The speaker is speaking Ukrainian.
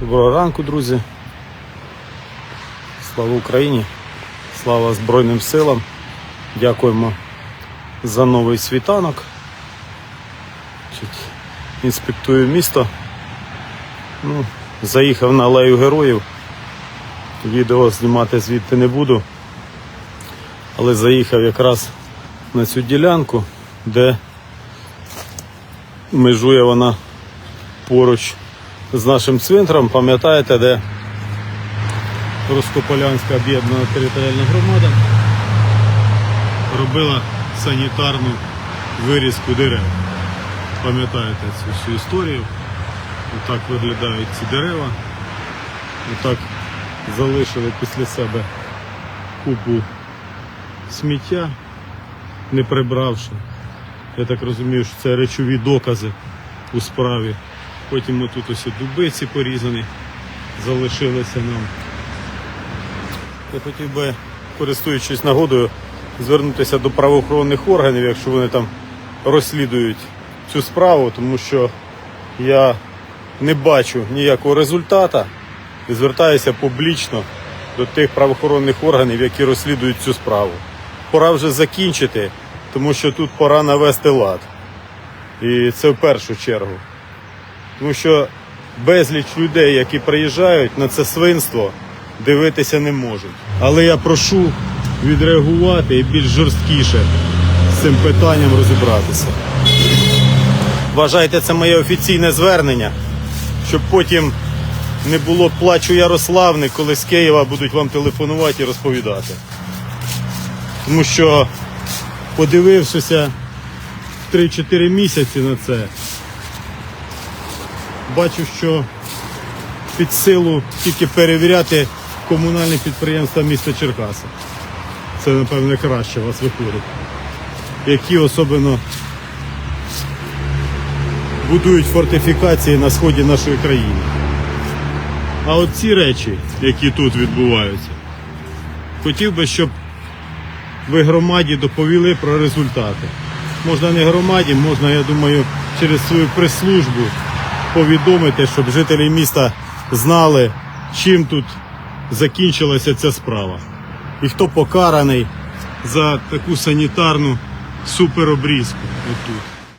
Доброго ранку, друзі. Слава Україні! Слава Збройним силам! Дякуємо за новий світанок. Інспектую місто. Ну, заїхав на алею героїв. Відео знімати звідти не буду. Але заїхав якраз на цю ділянку, де межує вона поруч з нашим цвинтром, пам'ятаєте, де Роскополянська об'єднана територіальна громада робила санітарну вирізку дерев. Пам'ятаєте цю всю історію? Отак виглядають ці дерева. Отак залишили після себе купу сміття, не прибравши. Я так розумію, що це речові докази у справі. Потім отут ось дубиці порізані, залишилися нам. Я хотів би, користуючись нагодою, звернутися до правоохоронних органів, якщо вони там розслідують цю справу, тому що я не бачу ніякого результата і звертаюся публічно до тих правоохоронних органів, які розслідують цю справу. Пора вже закінчити, тому що тут пора навести лад. І це в першу чергу. Тому що безліч людей, які приїжджають на це свинство, дивитися не можуть. Але я прошу відреагувати і більш жорсткіше з цим питанням розібратися. Вважайте це моє офіційне звернення, щоб потім не було плачу Ярославни, коли з Києва будуть вам телефонувати і розповідати. Тому що, подивившися 3-4 місяці на це, бачу, що під силу тільки перевіряти комунальні підприємства міста Черкаса. Це, напевне, краще вас виходить. Які особливо будують фортифікації на сході нашої країни. А от ці речі, які тут відбуваються, хотів би, щоб ви громаді доповіли про результати. Можна не громаді, можна, я думаю, через свою прес-службу повідомити, щоб жителі міста знали, чим тут закінчилася ця справа. І хто покараний за таку санітарну суперобрізку отут.